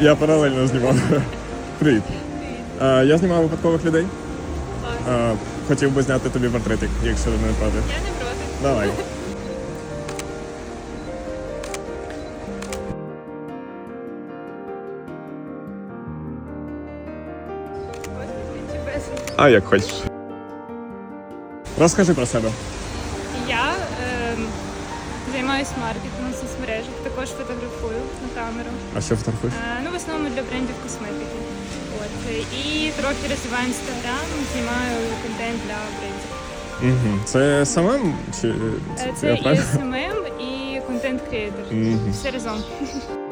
Я паралельно знімав. Привіт. Я знімав випадкових людей. Хотів би зняти тобі портретик, якщо не проти. Я не проти. Давай. А як хочеш. Розкажи про себе. Я ем, займаюся маркетингом в соцмережах, також фотографую на камеру. А що фотографуєш? Е, ну, в основному для брендів косметики. От. І трохи розвиваю інстаграм, знімаю контент для брендів. Угу. Це самим чи Е, я Це і правильно? І контент-креатор. Мгм. Все разом.